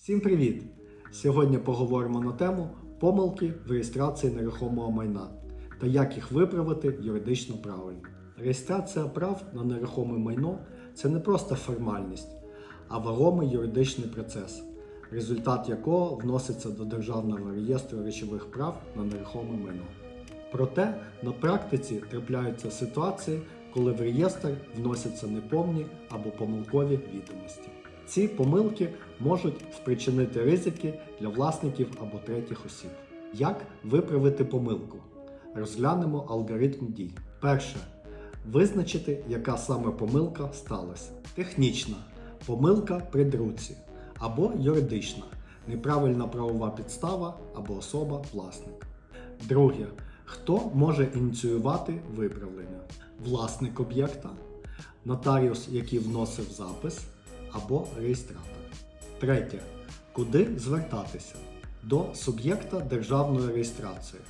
Всім привіт! Сьогодні поговоримо на тему помилки в реєстрації нерухомого майна та як їх виправити юридично правильно. Реєстрація прав на нерухоме майно це не просто формальність, а вагомий юридичний процес, результат якого вноситься до Державного реєстру речових прав на нерухоме майно. Проте на практиці трапляються ситуації, коли в реєстр вносяться неповні або помилкові відомості. Ці помилки можуть спричинити ризики для власників або третіх осіб. Як виправити помилку? Розглянемо алгоритм дій. Перше. Визначити, яка саме помилка сталася. Технічна помилка при друці або юридична неправильна правова підстава або особа власник. Друге. Хто може ініціювати виправлення? Власник об'єкта, нотаріус, який вносив запис, або реєстратор. Третє. Куди звертатися? До суб'єкта державної реєстрації,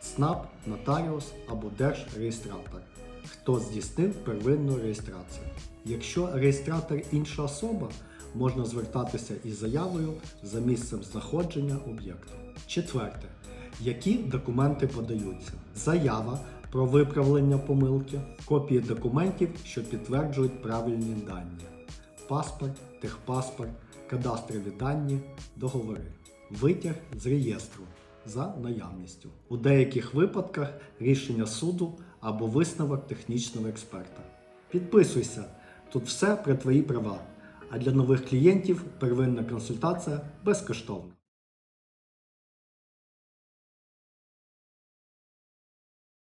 ЦНАП, нотаріус або держреєстратор, хто здійснив первинну реєстрацію. Якщо реєстратор інша особа, можна звертатися із заявою за місцем знаходження об'єкту. Четверте. Які документи подаються? Заява про виправлення помилки, копії документів, що підтверджують правильні дані, паспорт, техпаспорт, кадастрові дані, договори, витяг з реєстру за наявністю. У деяких випадках рішення суду або висновок технічного експерта. Підписуйся, тут все про твої права. А для нових клієнтів первинна консультація безкоштовна.